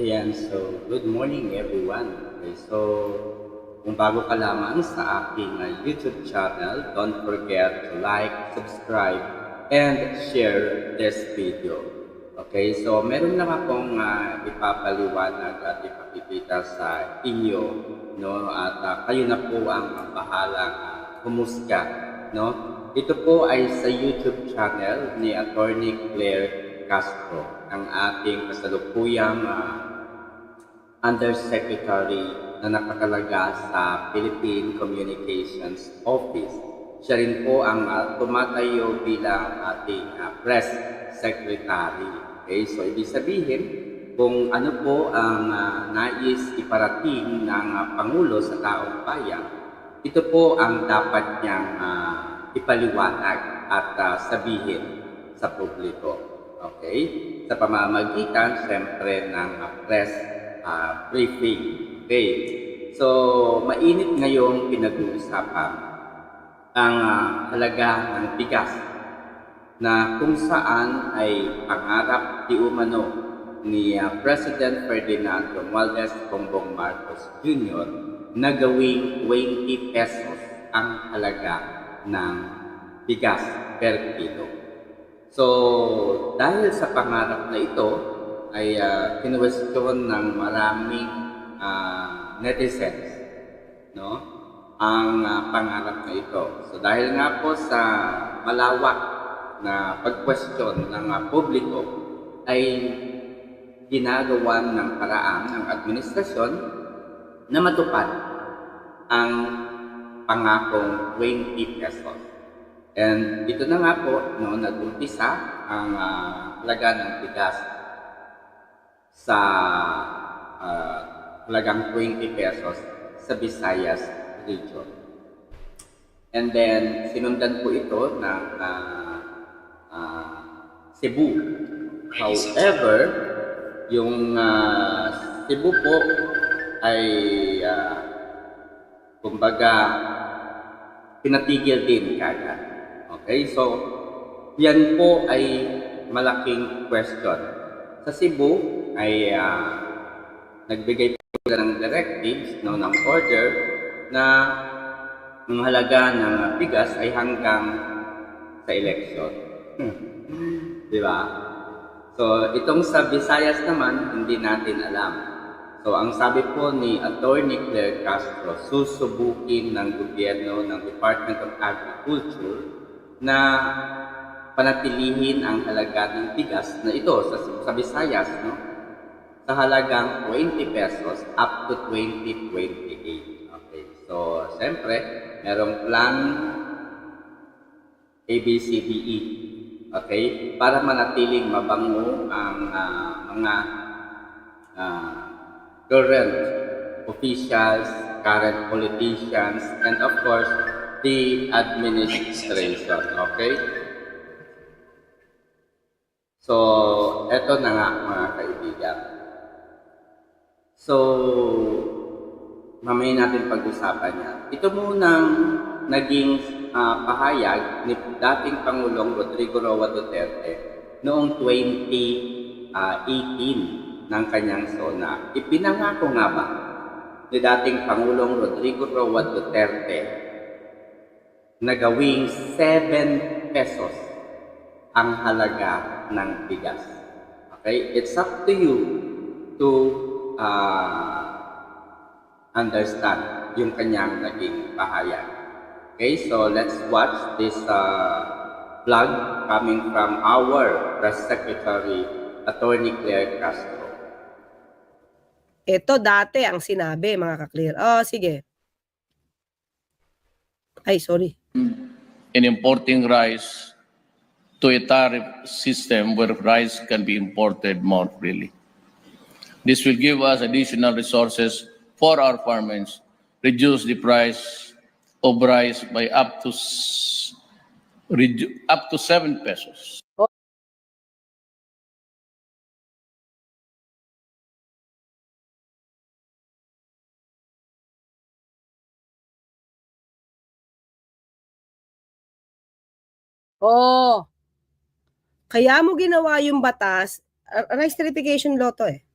Ayan, so good morning everyone. Okay, so kung bago ka lamang sa aking uh, YouTube channel, don't forget to like, subscribe, and share this video. Okay, so meron lang akong uh, ipapaliwanag at ipakikita sa inyo, no? At uh, kayo na po ang bahalang uh, humusga, no? Ito po ay sa YouTube channel ni Attorney Claire Castro, ang ating kasalukuyang uh, Undersecretary na nakatalaga sa Philippine Communications Office. Siya rin po ang uh, tumatayo bilang ating uh, press secretary. Okay, so ibig sabihin, kung ano po ang uh, nais iparating ng uh, Pangulo sa taong bayan, ito po ang dapat niyang uh, ipaliwanag at uh, sabihin sa publiko. Okay? Sa pamamagitan, siyempre, ng uh, press uh, briefing. Okay? So, mainit ngayong pinag-uusapan ang uh, halaga ng bigas na kung saan ay pangarap di umano ni uh, President Ferdinand Romualdez Bongbong Marcos Jr. na gawing 20 pesos ang halaga ng bigas per kilo. So, dahil sa pangarap na ito, ay uh, kinwestiyon ng maraming uh, netizens no? ang uh, pangarap na ito. So, dahil nga po sa malawak na pag-question ng uh, publiko, ay ginagawa ng paraan ng administrasyon na matupad ang pangakong 20 pesos. And dito na nga po, no, nag-umpisa ang uh, halaga ng bigas sa uh, halagang 20 pesos sa Visayas region. And then, sinundan po ito ng uh, uh, Cebu. However, yung uh, Cebu po ay uh, kumbaga pinatigil din kagad. Okay, so yan po ay malaking question. Sa Cebu ay uh, nagbigay po sila ng directives, no, ng order na ang halaga ng bigas ay hanggang sa election. Di ba? So, itong sa Visayas naman, hindi natin alam. So, ang sabi po ni Attorney Claire Castro, susubukin ng gobyerno ng Department of Agriculture na panatilihin ang halaga ng bigas na ito sa, sa Visayas, no? Sa halagang 20 pesos up to 2028. Okay. So, siyempre, merong plan ABCDE. Okay? Para manatiling mabango ang uh, mga uh, current officials, current politicians, and of course, the administration. Okay? So, eto na nga mga kaibigan. So, mamaya natin pag-usapan yan. Ito munang naging uh, pahayag ni dating Pangulong Rodrigo Roa Duterte noong 2018 ng kanyang sona. Ipinangako nga ba ni dating Pangulong Rodrigo Roa Duterte na gawing 7 pesos ang halaga ng bigas. Okay? It's up to you to uh, understand yung kanyang naging pahayag. Okay, so let's watch this uh, vlog coming from our Press Secretary, Attorney Claire Castro. Ito dati ang sinabi, mga ka-clear. Oh, sige. Ay, sorry. in importing rice to a tariff system where rice can be imported more freely. This will give us additional resources for our farmers, reduce the price of rice by up to up to 7 pesos. Oh. Kaya mo ginawa yung batas, rice certification law to eh.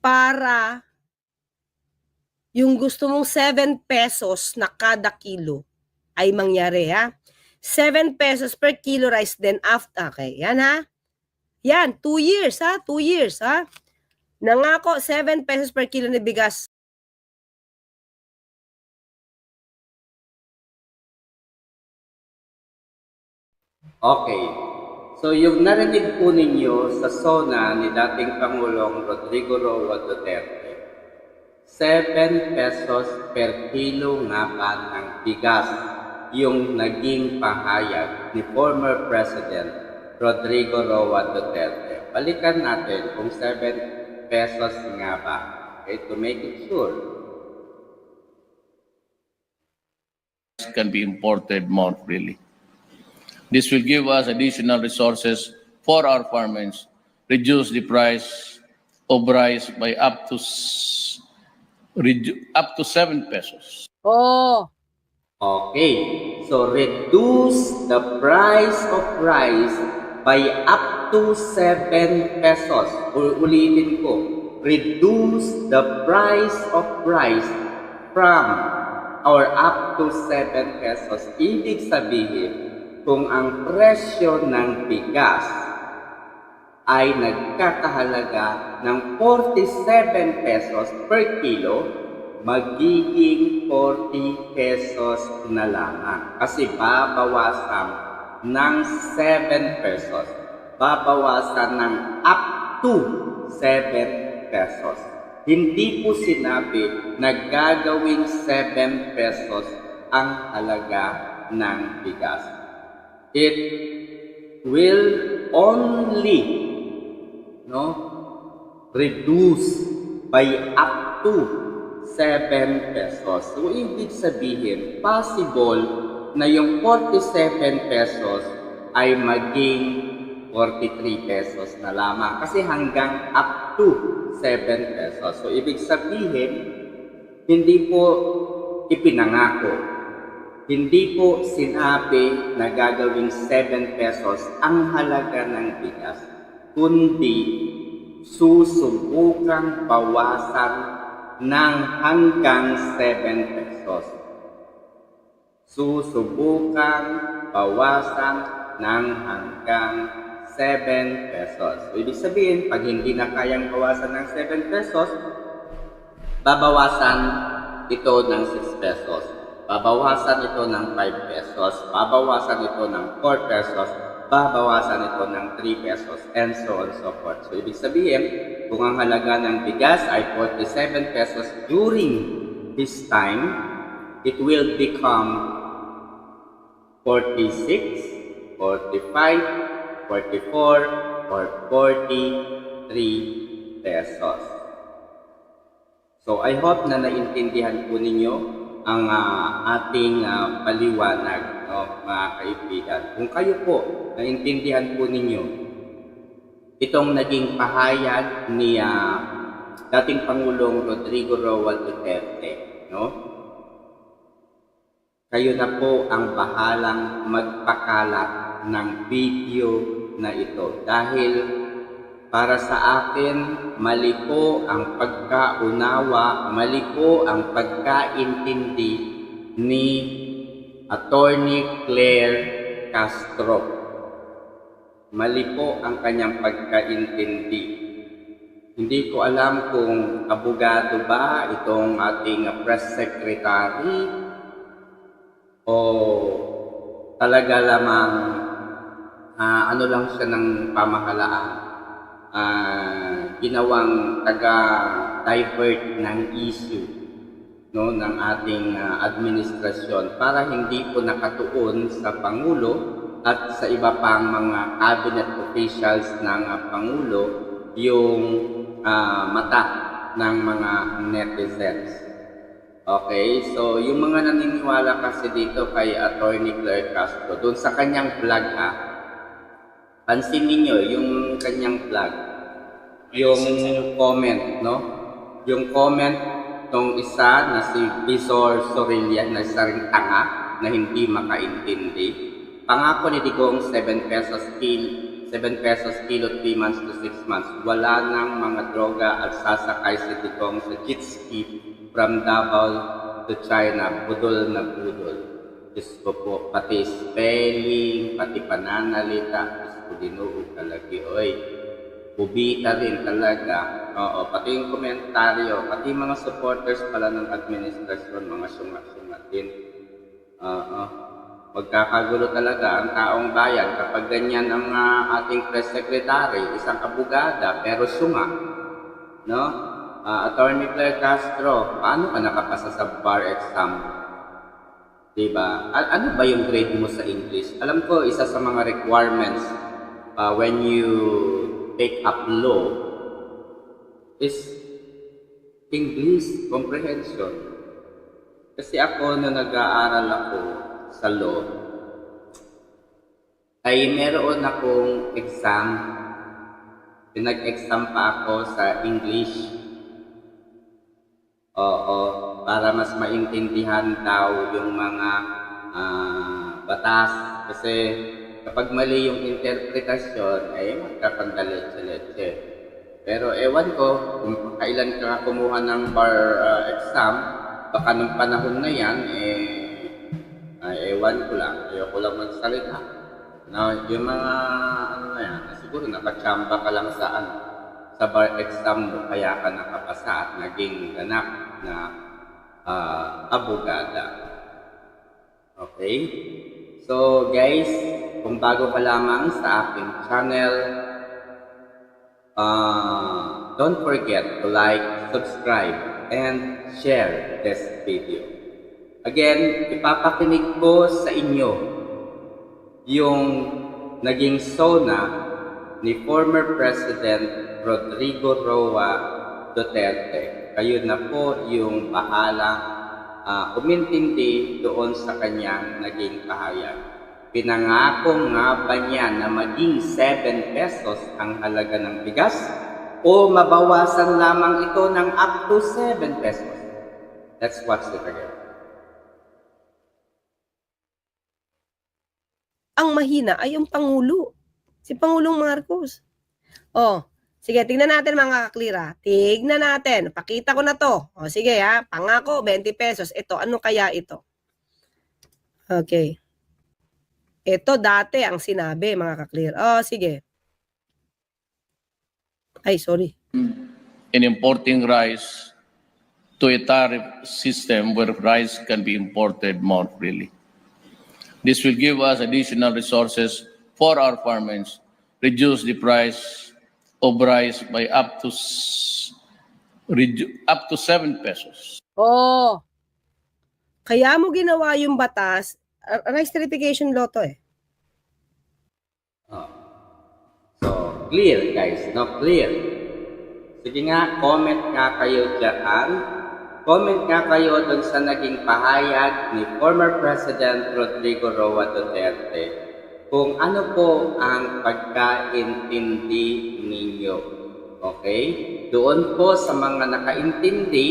Para yung gusto mong 7 pesos na kada kilo ay mangyari ha. 7 pesos per kilo rice then after. Okay, yan ha. Yan, 2 years ha, 2 years ha. Nangako 7 pesos per kilo na bigas. Okay. So yung narinig po ninyo sa SONA ni dating Pangulong Rodrigo Roa Duterte, 7 pesos per kilo nga ba ng bigas yung naging pahayag ni former President Rodrigo Roa Duterte. Balikan natin kung 7 pesos nga ba. Okay, to make it sure. can be imported more freely. This will give us additional resources for our farmers, reduce the price of rice by up to up to 7 pesos. Oh, Okay, so reduce the price of rice by up to 7 pesos. U- ulitin ko, reduce the price of rice from or up to 7 pesos. Ibig sabihin, kung ang presyo ng bigas ay nagkakahalaga ng 47 pesos per kilo, magiging 40 pesos na lamang. Kasi babawasan ng 7 pesos. Babawasan ng up to 7 pesos. Hindi po sinabi na gagawing 7 pesos ang halaga ng bigas. It will only no reduce by up to 7 pesos. So, ibig sabihin, possible na yung 47 pesos ay maging 43 pesos na lamang. Kasi hanggang up to 7 pesos. So, ibig sabihin, hindi po ipinangako. Hindi po sinabi na gagawing 7 pesos ang halaga ng bigas, kundi susubukang bawasan ng hanggang 7 pesos. Susubukan bawasan ng hanggang 7 pesos. So, ibig sabihin, pag hindi na kayang bawasan ng 7 pesos, babawasan ito ng 6 pesos. Babawasan ito ng 5 pesos. Babawasan ito ng 4 pesos. Babawasan ito ng 3 pesos. And so on so forth. So, ibig sabihin, kung ang halaga ng bigas ay 47 pesos during this time, it will become 46, 45, 44, or 43 pesos. So I hope na naintindihan po ninyo ang ah, ating ah, paliwanag, no, mga kaibigan. Kung kayo po naintindihan po ninyo itong naging pahayag ni ah, dating Pangulong Rodrigo Roa Duterte, no? Kayo na po ang bahalang magpakalat ng video na ito dahil para sa akin, mali po ang pagkaunawa, mali po ang pagkaintindi ni Attorney Claire Castro. Mali po ang kanyang pagkaintindi. Hindi ko alam kung abogado ba itong ating press secretary o talaga lamang ah, ano lang siya ng pamahalaan ah, ginawang taga-divert ng issue no ng ating ah, administrasyon para hindi po nakatuon sa pangulo at sa iba pang mga cabinet officials ng ah, pangulo yung ah, mata ng mga netizens. Okay, so yung mga naniniwala kasi dito kay Attorney Claire Castro, doon sa kanyang vlog ah, pansin ninyo yung kanyang vlog, yung comment, no? Yung comment tong isa na si Bizor Sorilla na isa ring tanga na hindi makaintindi. Pangako ni Digong 7 pesos kil 7 pesos kilo, 3 months to 6 months. Wala nang mga droga at sasakay si Digong sa jet ski from Davao to China. Budol na budol. Diyos ko po, pati spelling, pati pananalita. Dinuog talaga. Oy, bubita rin talaga. Oo, pati yung komentaryo, pati mga supporters pala ng administrasyon, mga sungat-sungat din. Oo. Magkakagulo talaga ang taong bayan kapag ganyan ang ah, ating press secretary, isang abogada, pero sunga. No? Ah, Attorney Claire Castro, paano ka nakapasa sa bar exam? Diba? A- ano ba yung grade mo sa English? Alam ko, isa sa mga requirements uh, when you take up law is English comprehension. Kasi ako, nung nag-aaral ako sa law, ay meron akong exam. Pinag-exam pa ako sa English. Oo, para mas maintindihan daw yung mga ah, batas. Kasi kapag mali yung interpretasyon, ay magkakandaletse-letse. Pero ewan ko, kung kailan ka kumuha ng bar ah, exam, baka nung panahon na yan, eh, ay, ewan ko lang, ayoko lang magsalita. Na, yung mga, ano na yan, siguro nakachamba ka lang sa ano, sa bar exam mo, kaya ka nakapasa at naging ganap na ah, abogada. Okay? So guys, kung bago pa lamang sa aking channel, uh, don't forget to like, subscribe, and share this video. Again, ipapakinig ko sa inyo yung naging sona ni former President Rodrigo Roa Duterte. Kayo na po yung bahalang ah, umintindi doon sa kanyang naging pahayag. Pinangako nga ba niya na maging 7 pesos ang halaga ng bigas o mabawasan lamang ito ng up to 7 pesos? Let's watch it again. Ang mahina ay yung Pangulo. Si Pangulong Marcos. Oh, sige, tingnan natin mga kaklira. Tignan natin. Pakita ko na to. O, sige ha. Pangako, 20 pesos. Ito, ano kaya ito? Okay. Ito dati ang sinabi, mga kaklir. Oh, sige. Ay, sorry. in importing rice to a tariff system where rice can be imported more freely. This will give us additional resources for our farmers, reduce the price of rice by up to up to 7 pesos. Oh. Kaya mo ginawa yung batas, rice verification law to eh. Oh. So, clear guys, no? Clear. Sige nga, comment nga kayo dyan. Comment nga kayo dun sa naging pahayag ni former President Rodrigo Roa Duterte kung ano po ang pagkaintindi ninyo. Okay? Doon po sa mga nakaintindi,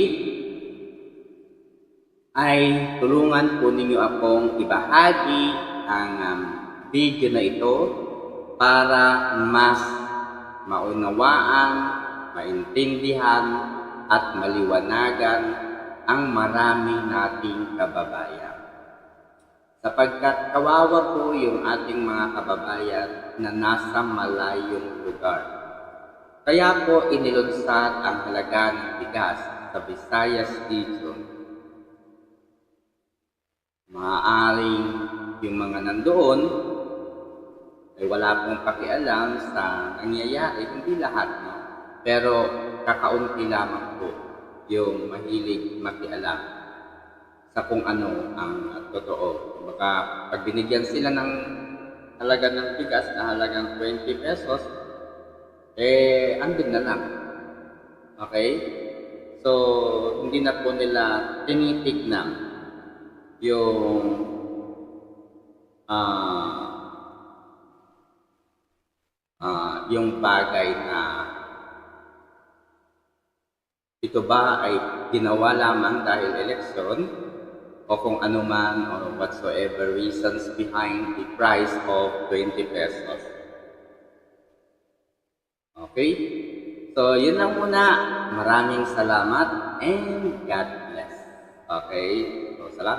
ay tulungan po ninyo akong ibahagi ang um, video na ito para mas maunawaan, maintindihan, at maliwanagan ang marami nating kababayan. Sapagkat kawawa po yung ating mga kababayan na nasa malayong lugar. Kaya po inilunsad ang halaga ng bigas sa Visayas region maaaring yung mga nandoon ay wala pong pakialam sa nangyayari, hindi lahat, no? Pero kakaunti lamang po yung mahilig makialam sa kung ano ang totoo. Baka pag binigyan sila ng halaga ng bigas na halagang 20 pesos, eh, andun na lang. Okay? So, hindi na po nila tinitignan yung ah ah yung bagay na ito ba ay ginawa lamang dahil eleksyon o kung ano man or whatsoever reasons behind the price of 20 pesos. Okay? So, yun lang muna. Maraming salamat and God bless. Okay? So, salamat.